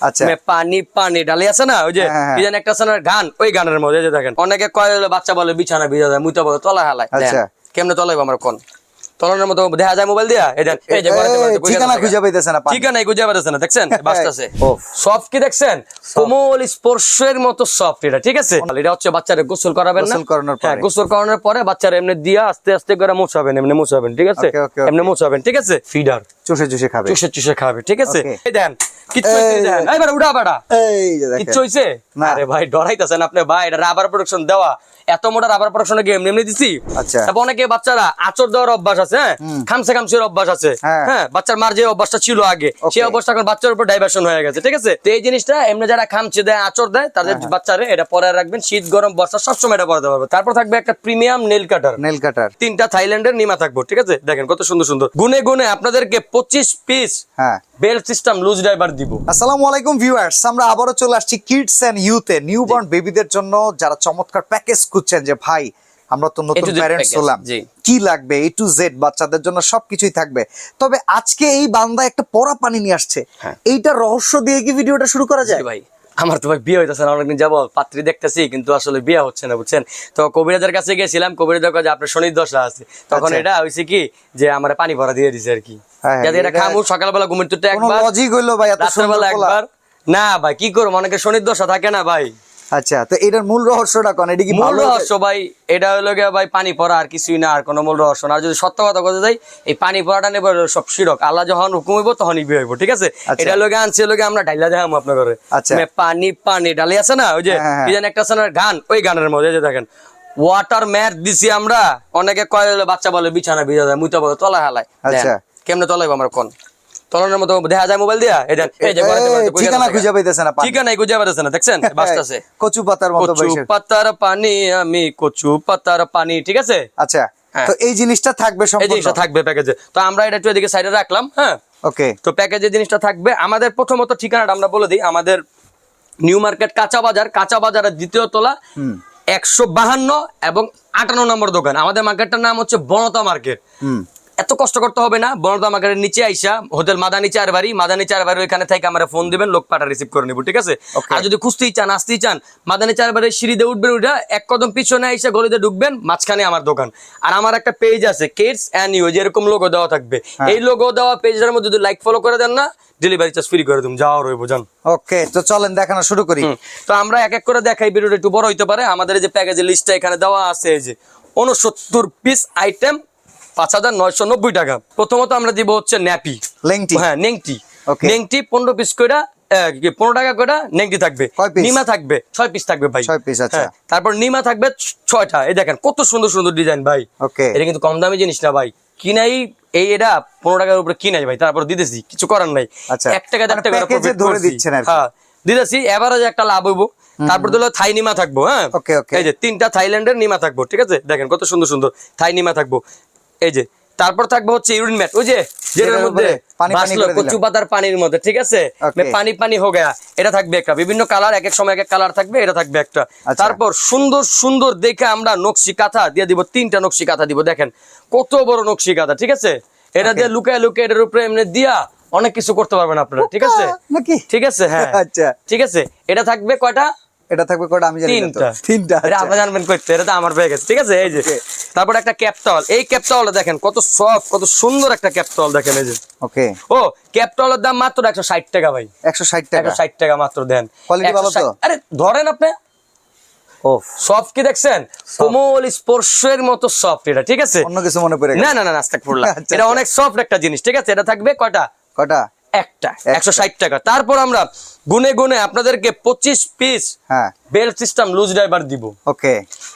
আচ্ছা। পানি পানি ডালি আছে না ওই যে হ্যাঁ, হ্যাঁ। কি জানি একটা আছে না গান ওই গানের মধ্যে যে দেখেন অনেকে কয় বাচ্চা বলে বিছানা ভিজা যায় মুইতা বলে তলা হালায় আচ্ছা। কেমনে তলাইব আমার কোন তলানোর মতো দেখা যায় মোবাইল দিয়া? এই দেন, এই যে ঠিকানা খুঁজে পাইতেছে না পানি। ঠিকানা খুঁজে পাইতেছে না দেখছেন? বাসটাছে। সফট কি দেখছেন? কোমল স্পর্শের মতো সফট এটা ঠিক আছে? এটা হচ্ছে বাচ্চারে গোসল করাবেন না। গোসল করানোর পরে। হ্যাঁ গোসল করানোর পরে বাচ্চারা এমনি দিয়া আস্তে আস্তে করে মোছাবেন এমনি মোছাবেন ঠিক আছে. এমনি মোছাবেন ঠিক আছে? ফিডার চুষে চুষে খাবে। চুষে চুষে খাবে ঠিক আছে? এই দেন কিচ্ছু। হইছে না। আরে ভাই ডরাইতেছেন আপনি ভাই এটা রাবার প্রোডাকশন দেওয়া। এত মোটা রাবার প্রোডাকশনে গেম এমনি দিছি? আচ্ছা। তারপর অনেকে বাচ্চারা আচর দেওয়ার অভ্যাস আছে হ্যাঁ? খামসে খামসের অভ্যাস আছে হ্যাঁ। হ্যাঁ? বাচ্চার মার যে অভ্যাসটা ছিল আগে সেই অভ্যাসটা এখন বাচ্চার উপর ডাইভার্সন হয়ে গেছে ঠিক আছে? তো এই জিনিসটা এমনি যারা খামচে দেয় আচর দেয় তাদের হ্যাঁ, বাচ্চারে এটা পরে রাখবেন শীত গরম বর্ষা সবসময় এটা পরাতে পারবে। তারপর থাকবে একটা premium nail cutter nail cutter তিনটা থাইল্যান্ডের নিমা থাকব ঠিক আছে? দেখেন কত সুন্দর সুন্দর। গুনে গুনে আপনাদেরকে পঁচিশ পিস হ্যাঁ। বেল্ট সিস্টেম লুজ ড্রাইভার দিব। আসসালামু আলাইকুম ভিউয়ার্স আমরা আবারও চলে আসছি কিডস এন্ড ইউথে নিউবর্ন বেবিদের জন্য যারা চমৎকার প্যাকেজ খুঁজছেন যে ভাই আমরা তো নতুন প্যারেন্টস হলাম। কি লাগবে? এ টু জেড বাচ্চাদের জন্য সবকিছুই থাকবে। তবে আজকে এই বান্দা একটা পরা পানি নিয়ে আসছে। হ্যাঁ। এইটা রহস্য দিয়ে কি ভিডিওটা শুরু করা যায়? ভাই। আমার তো ভাই বিয়ে হইতেছে না অনেকদিন যাব পাত্রী দেখতেছি কিন্তু আসলে বিয়ে হচ্ছে না বুঝছেন? তো কবিরাজের কাছে গেছিলাম কবিরাজের কাছে আপনার শনির দশা আছে। তখন আচ্ছা। এটা হয়েছে কি যে আমার পানি ভরা দিয়ে দিছে আর কি। হ্যাঁ, যাতে এটা খামু সকালবেলা ঘুমের তুটে একবার লজিক হইল ভাই এত সুন্দর রাত্রেবেলা একবার। না ভাই কি করব? অনেকে শনির দশা থাকে না ভাই। আচ্ছা তো এটার মূল রহস্যটা কোন? এটা কি মূল রহস্য ভাই এটা হলো গিয়ে ভাই পানি পড়া আর কিছুই না আর কোনো মূল রহস্য না। আর যদি সত্য কথা বলতে যাই এই পানি পড়াটা নেবে সব শিরক। আল্লাহ যখন হুকুম হইব তখনই বিয়ে হইব ঠিক আছে? আচ্ছা। এটা লোকে আনছে লোকে আমরা ঢাইলা দেখাম আপনার ঘরে আচ্ছা। পানি পানি ডালি আছে না? ওই যে হ্যাঁ, হ্যাঁ। কি জানি একটা আছে না গান ওই গানের মধ্যে যে দেখেন। ওয়াটার ম্যাট দিছি আমরা অনেকে কয় বাচ্চা বলে বিছানা ভিজা যায় মুইতা বলে তলা হালায়। আচ্ছা। কেমনে তলাইব আমার কোন? তলানোর মতো দেখা যায় মোবাইল দিয়া? ঘরে ঠিকানা খুঁজে পাইতেছে না। ঠিকানাই খুঁজে পাইতেছে না দেখছেন? বাসটাছে কচু পাতার মতো কচু পাতার পানি আমি কচু পাতার পানি ঠিক আছে? আচ্ছা হ্যাঁ। তো এই জিনিসটা থাকবে এই জিনিসটা থাকবে প্যাকেজে। তো আমরা এটা একটু এদিকে সাইডে রাখলাম হ্যাঁ? ওকে। তো প্যাকেজের জিনিসটা থাকবে আমাদের প্রথমত ঠিকানাটা আমরা বলে দিই আমাদের নিউ মার্কেট কাঁচা বাজার কাঁচা বাজারের দ্বিতীয় তলা একশো বাহান্ন এবং আটান্ন নম্বর দোকান। আমাদের মার্কেটটার নাম হচ্ছে বনতা মার্কেট। হুম। এত কষ্ট করতে হবে না। বনতা মার্কেটের নিচে আইসা হোটেল মাদানি চার বাড়ি মাদানি চার বাড়ি ওইখানে থেকে আমরা ফোন দিবেন লোক পাঠা রিসিভ করে নিব ঠিক আছে? আর যদি খুঁজতেই চান আসতেই চান মাদানি চার বাড়ির সিঁড়িতে উঠবেন উঠা এক কদম পিছনে আইসা গলিতে ঢুকবেন মাঝখানে আমার দোকান। আর আমার একটা পেজ আছে কিডস অ্যান্ড ইউ যেরকম লোগো দেওয়া থাকবে। হ্যাঁ। এই লোগো দেওয়া পেজের মধ্যে যদি লাইক ফলো করে দেন না ডেলিভারি চার্জ ফ্রি করে দিন যাওয়া রইব জান ওকে তো চলেন দেখানো শুরু করি। তো আমরা এক এক করে দেখাই ভিডিওটা একটু বড় হইতে পারে। আমাদের যে প্যাকেজের লিস্টটা এখানে দেওয়া আছে এই যে উনসত্তর পিস আইটেম পাঁচ হাজার নয়শো নব্বই টাকা। প্রথমত আমরা দিব হচ্ছে ন্যাপি। লেংটি। হ্যাঁ নেংটি নেংটি পনেরো পিস করে পনেরো টাকা করে নেংটি থাকবে। নিমা থাকবে ছয় পিস থাকবে ভাই। ছয় piece, আচ্ছা। হ্যাঁ, তারপর নিমা থাকবে ছয়টা। এই দেখেন কত সুন্দর সুন্দর ডিজাইন ভাই। ওকে। এটা কিন্তু কম দামি জিনিস না ভাই। কিনাই এই এটা পনেরো টাকার উপরে কিনাই ভাই তারপর দিতেছি কিছু করার নাই। আচ্ছা। এক টাকা দেড় মানে টাকা ধরে। দিচ্ছেন। হ্যাঁ দিতেছি এভারেজ একটা লাভ হইব। তারপর দিল থাই নিমা থাকব হ্যাঁ. এই যে তিনটা থাইল্যান্ডের নিমা থাকব ঠিক আছে? দেখেন কত সুন্দর সুন্দর থাই নিমা থাকব। এই যে তারপর থাকবে হচ্ছে ইউরিন ম্যাট। ওই যে যেটার মধ্যে বাসলো কচু পাতার পানির মধ্যে ঠিক আছে? পানি পানি হো গয়া এটা থাকবে একটা। বিভিন্ন কালার এক এক সময় এক এক কালার থাকবে এটা থাকবে একটা। আচ্ছা। তারপর সুন্দর সুন্দর দেখে আমরা নকশি কাঁথা দিয়ে দিব তিনটা নকশি কাঁথা দিব দেখেন। কত বড় নকশি কাঁথা ঠিক আছে? এটা দিয়ে লুকায় লুকায় এটার উপরে এমনি দিয়া অনেক কিছু করতে পারবেন আপনারা ঠিক আছে? ঠিক আছে হ্যাঁ। আচ্ছা। ঠিক আছে? এটা থাকবে কয়টা? এটা থাকবে কয়টা? আমি জানি না তিনটা। তিনটা এটা আচ্ছা। আপনি জানবেন করতে এটা তো আমার পেয়ে গেছে ঠিক আছে? এই যে তারপর একটা ক্যাপটল। এই ক্যাপটলটা দেখেন কত সফট কত সুন্দর একটা ক্যাপটল দেখেন এই যে। ওকে ও ক্যাপটলের দাম মাত্র একশো ষাট টাকা ভাই। একশো ষাট টাকা। একশো ষাট টাকা মাত্র দেন। Quality ভালো তো? আরে ধরেন আপনি। ওফ সফট কি দেখছেন? কোমল স্পর্শের মতো সফট এটা ঠিক আছে? অন্য কিছু মনে পড়ে না না না আচ্ছা, এটা আচ্ছা। অনেক সফট একটা জিনিস ঠিক আছে? এটা থাকবে কয়টা? কয়টা? একটা একশো ষাট টাকা। তারপর আমরা গুনে গুনে আপনাদেরকে পঁচিশ পিস হ্যাঁ। বেল্ট সিস্টেম লুজ ড্রাইভার দিব। ওকে।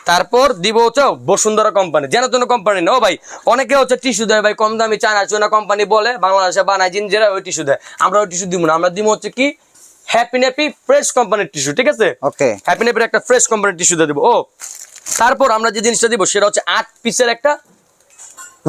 তারপর দিব হচ্ছে বসুন্ধরা কোম্পানি যেন তেন কোম্পানি না ও ভাই অনেকে হচ্ছে টিস্যু দেয় ভাই কম দামি চায়না চুনা কোম্পানি বলে বাংলাদেশে বানায় জিনজেরা ওই টিস্যু দেয়। আমরা ওই টিস্যু দিব না আমরা দিব হচ্ছে কি? হ্যাপি ন্যাপি ফ্রেশ কোম্পানির টিস্যু ঠিক আছে? ওকে। হ্যাপি ন্যাপির একটা ফ্রেশ কোম্পানির টিস্যু দিয়ে দিব। ও তারপর আমরা যে জিনিসটা দিব সেটা হচ্ছে আট পিসের একটা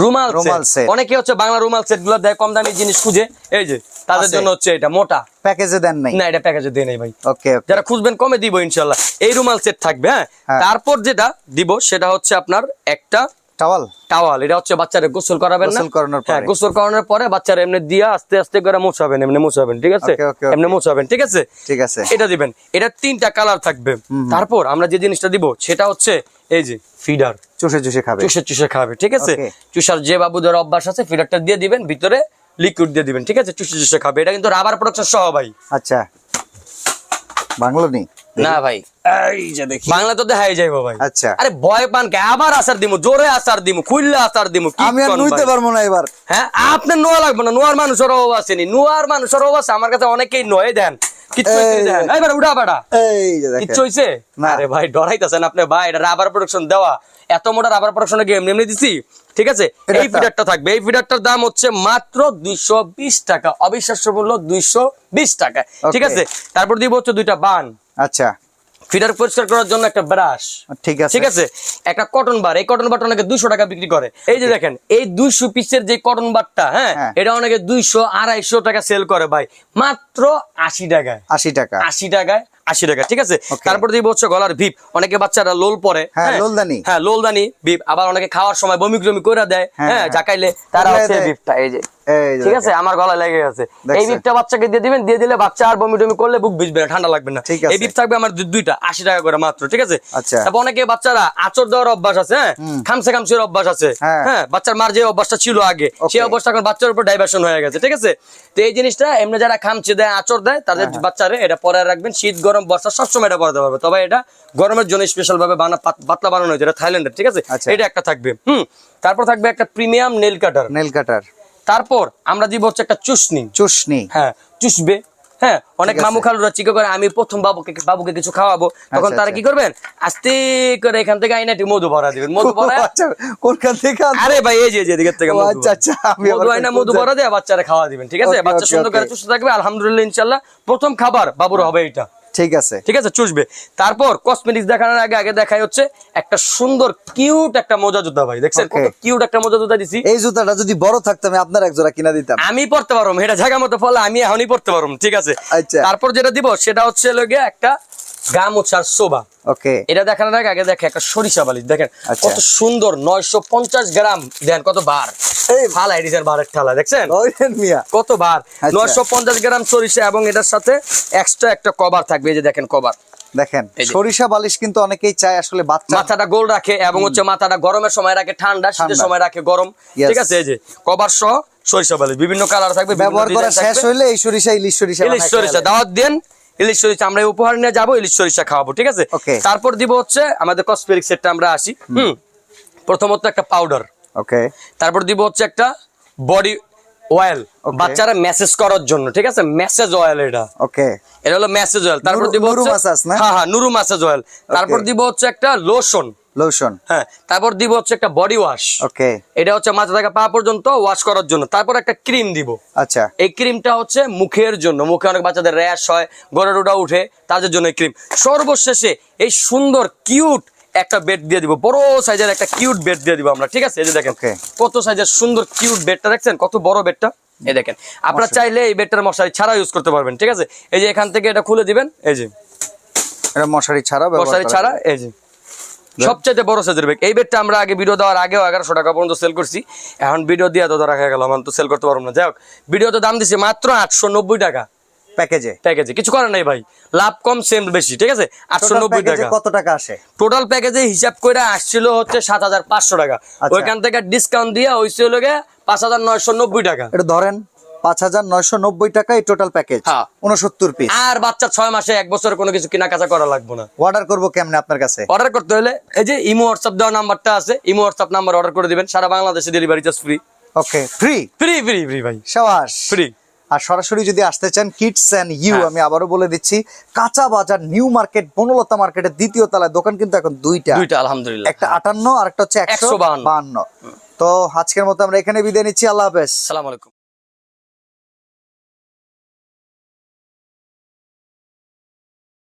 রুমাল রুমাল set। অনেকে হচ্ছে বাংলা রুমাল সেটগুলো দেয় কম দামি জিনিস খুঁজে। এই যে তাদের জন্য হচ্ছে এটা মোটা। প্যাকেজে দেন নাই? না এটা প্যাকেজে দিয়ে নেই ভাই। ওকে যারা খুঁজবেন কমে দিব ইনশাল্লাহ। এই রুমাল সেট থাকবে হ্যাঁ? হ্যাঁ। তারপর যেটা দিব সেটা হচ্ছে আপনার একটা টাওয়াল। টাওয়াল। এটা হচ্ছে বাচ্চারে গোসল করাবেন না। গোসল করানোর পরে। হ্যাঁ গোসল করানোর পরে বাচ্চারা এমনি দিয়া আস্তে আস্তে করে মোছাবেন এমনি মোছাবেন ঠিক আছে. এমনি মোছাবেন ঠিক আছে? ঠিক আছে। এটা দিবেন। এটা তিনটা কালার থাকবে। তারপর আমরা যে জিনিসটা দিব সেটা হচ্ছে এই যে ফিডার। চুষে চুষে খাবে। চুষে চুষে খাবে ঠিক আছে? চুষার যে বাবুদের অভ্যাস আছে ফিডারটা দিয়ে দিবেন ভিতরে লিকুইড দিয়ে দিবেন ঠিক আছে? চুষে চুষে খাবে। এটা কিন্তু রাবার প্রোডাকশন সহ ভাই। আচ্ছা। বাংলো নি না ভাই। এই যে দেখি। বাংলা তো দেখাই যাইবো ভাই। আচ্ছা। আরে ভয় পান কে? আবার আসার দিমু জোরে আসার দিমু খুললে আসার দিমু কি আমি আর নুইতে? পারব না এবার। হ্যাঁ আপনার নোয়া লাগবে না নোয়ার মানুষের অভাব আসেনি নোয়ার মানুষের অভাব আছে আমার কাছে অনেকেই নয় দেন। আরে ভাই ডরাইতেছেন আপনি ভাই এটা রাবার প্রোডাকশন দেওয়া। এত মোটা রাবার প্রোডাকশনে দিছি? ঠিক আছে? এই একটা- ফিডারটা থাকবে। এই ফিডারটার দাম হচ্ছে মাত্র দুইশো বিশ টাকা। অবিশ্বাস্য মূল্য দুইশো বিশ টাকা। ঠিক আছে? তারপর দিব হচ্ছে দুইটা বান। আচ্ছা। ফিডার পরিষ্কার করার জন্য একটা ব্রাশ। ঠিক আছে। ঠিক আছে? একটা কটন বার। এই কটন বারটা অনেকে দুইশো টাকা বিক্রি করে। এই যে দেখেন এই দুইশো পিসের যে কটন বারটা হ্যাঁ হ্যাঁ। এটা অনেকে দুইশো আড়াইশো টাকা সেল করে ভাই। মাত্র আশি টাকায়। আশি টাকা। আশি টাকায়। আশি টাকা ঠিক আছে. তারপর দিব হচ্ছে গলার ভিপ অনেকে বাচ্চারা লোল পরে হ্যাঁ, লোলদানি। হ্যাঁ লোলদানি ভিপ আবার অনেকে খাওয়ার সময় বমি টমি করে দেয় হ্যাঁ, হ্যাঁ হ্যাঁ। জাকাইলে তারা হচ্ছে ভিপটা এই যে ঠিক আছে? আমার গলা লেগে গেছে। এই? বিপটা বাচ্চাকে দিয়ে দিবেন দিয়ে দিলে বাচ্চা আর বমি টমি করলে বুক ভিজবে না ঠান্ডা লাগবে না। এই বিপ থাকবে আমার দুইটা আশি টাকা করে মাত্র ঠিক আছে? আচ্ছা। তারপর অনেকে বাচ্চারা আচর দেওয়ার অভ্যাস আছে হ্যাঁ? খামসে খামসের অভ্যাস আছে হ্যাঁ। হ্যাঁ? বাচ্চার মার যে অভ্যাসটা ছিল আগে সেই অভ্যাসটা এখন বাচ্চার উপর ডাইভার্সন হয়ে গেছে ঠিক আছে? তো এই জিনিসটা এমনি যারা খামচে দেয় আচর দেয় তাদের হ্যাঁ, বাচ্চারে এটা পরে রাখবেন। শীত গরম বর্ষা সবসময় এটা পরাতে পারবে তবে এটা গরমের জন্য স্পেশাল ভাবে বানা পাতলা বানানো হয়েছে এটা থাইল্যান্ডের ঠিক আছে? আচ্ছা। এটা একটা থাকবে। হুম। তারপর থাকবে একটা premium nail cutter. Nail cutter. তারপর আমরা দিব হচ্ছে একটা চুষনি। চুষনি। হ্যাঁ চুষবে। হ্যাঁ অনেক মামু খালুরা চিকে করে আমি প্রথম বাবুকে বাবুকে কিছু খাওয়াবো। তখন আচ্ছা, তারা আচ্ছা। কি করবেন? আস্তে করে এখান থেকে আইনা একটু মধু ভরা দিবেন। মধু ভরা আচ্ছা কোনখান থেকে আরে ভাই এই যে থেকে আচ্ছা, আচ্ছা, আমি মধু আইনা মধু ভরা দিয়ে বাচ্চারা খাওয়া দিবেন ঠিক আছে? বাচ্চা সুন্দর করে. চুষতে থাকবে আলহামদুলিল্লাহ ইনশাল্লাহ প্রথম খাবার বাবুর হবে এটা ঠিক আছে। ঠিক আছে চুষবে। তারপর কসমেটিক্স দেখানোর আগে আগে দেখাই হচ্ছে একটা সুন্দর কিউট একটা মোজা জুতা ভাই দেখছেন? কত কিউট একটা মোজা জুতা দিছি। এই জুতাটা যদি বড় থাকতো আমি আপনার এক জোড়া কিনা দিতাম। আমি পড়তে পারব এটা জায়গা মতো ফলে আমি এখনই পড়তে পারব ঠিক আছে? আচ্ছা। তারপর যেটা দিব সেটা হচ্ছে লগে একটা গামোছার শোভা। ওকে। এটা দেখানোর আগে আগে দেখে একটা সরিষা বালিশ দেখেন আচ্ছা। কত সুন্দর নয়শো পঞ্চাশ গ্রাম দেন কত বার। এই থালা এডিসের বারের থালা দেখছেন? মিয়া। কত বার। আচ্ছা। নয়শো পঞ্চাশ গ্রাম সরিষা এবং এটার সাথে এক্সট্রা একটা কভার থাকবে এই যে দেখেন কভার দেখেন সরিষা বালিশ কিন্তু অনেকেই চায় আসলে বাচ্চা মাথাটা গোল রাখে এবং হচ্ছে মাথাটা গরমের সময় রাখে ঠান্ডা শীতের সময় রাখে গরম। ঠিক আছে এই যে কভার সহ সরিষা বালিশ বিভিন্ন কালার থাকবে ব্যবহার করা শেষ। হইলে এই সরিষা ইলিশ সরিষা ইলিশ সরিষা। দাওয়াত দেন। ইলিশ সরিষা আমরা উপহার নিয়ে যাব ইলিশ সরিষা খাওয়াবো ঠিক আছে? তারপর দিব হচ্ছে আমাদের কসমেটিক সেটটা আমরা আসি হুম। প্রথমত একটা পাউডার ওকে তারপর দিব হচ্ছে একটা বডি অয়েল বাচ্চারা মেসেজ করার জন্য ঠিক আছে? মেসেজ অয়েল এটা। ওকে এটা হলো মেসেজ অয়েল তারপর দিব হচ্ছে? হ্যাঁ হ্যাঁ নুরু মেসেজ অয়েল তারপর দিব হচ্ছে একটা লোশন লোশন হ্যাঁ তারপর দিব হচ্ছে একটা বডি ওয়াশ ওকে এটা হচ্ছে মাথা থেকে পা পর্যন্ত ওয়াশ করার জন্য। তারপর একটা ক্রিম দিব। আচ্ছা। এই ক্রিমটা হচ্ছে মুখের জন্য। মুখে অনেক বাচ্চাদের র্যাশ হয় গড়েরোটা উঠে তাদের জন্য এই ক্রিম সর্বশেষে এই সুন্দর কিউট একটা বেড দিয়ে দিব। বড় সাইজের একটা কিউট বেড দিয়ে দিব আমরা ঠিক আছে? এই যে দেখেন। কত সাইজের সুন্দর কিউট বেডটা দেখছেন? কত বড় বেডটা এই দেখেন। আপনারা চাইলে এই বেডটার মশারি ছাড়া ইউজ করতে পারবেন ঠিক আছে? এই যে এখান থেকে এটা খুলে দিবেন এই যে। এটা মশারি ছাড়া মশারি ছাড়া এই যে। সবচাইতে বড় সাইজের বেগ এই বেডটা আমরা আগে ভিডিও দেওয়ার আগেও এগারোশো টাকা পর্যন্ত সেল করছি। এখন ভিডিও দিয়ে তো রাখা গেল আমার তো সেল করতে পারব না। যাই হোক ভিডিওতে দাম দিছি মাত্র আটশো নব্বই টাকা প্যাকেজে প্যাকেজে কিছু করার নাই ভাই। লাভ কম সেম বেশি ঠিক আছে? আটশো নব্বই টাকা। কত টাকা আসে? টোটাল প্যাকেজে হিসাব করে আসছিল হচ্ছে সাত হাজার পাঁচশো টাকা। আচ্ছা। ওইখান থেকে ডিসকাউন্ট দিয়ে হয়েছিল পাঁচ হাজার নয়শো নব্বই টাকা। এটা ধরেন। পাঁচ হাজার নয়শো নব্বই টাকা এই টোটাল প্যাকেজ। উনসত্তর পিস আর বাচ্চা ছয় মাসে এক বছর কোনো কিছু করা লাগবে না। অর্ডার করব কেমনে আপনার কাছে? অর্ডার করতে হলে এই যে ইমো হোয়াটসঅ্যাপ দেওয়া নাম্বারটা আছে ইমো হোয়াটসঅ্যাপ নাম্বার অর্ডার করে দিবেন সারা বাংলাদেশে delivery charge free okay free free free free ভাই। সাবাস। ফ্রি আর সরাসরি যদি আসতে চান কিডস অ্যান্ড ইউ হ্যাঁ। আমি আবারও বলে দিচ্ছি কাঁচা বাজার নিউ মার্কেট বনলতা মার্কেটের দ্বিতীয় তলায় দোকান কিন্তু এখন দুইটা। দুইটা আলহামদুলিল্লাহ। একটা আটান্ন আর একটা হচ্ছে একশো 152 বাহান্ন। তো আজকের মতো আমরা এখানে বিদায় নিচ্ছি আল্লাহ হাফেজ। সালাম আলাইকুম।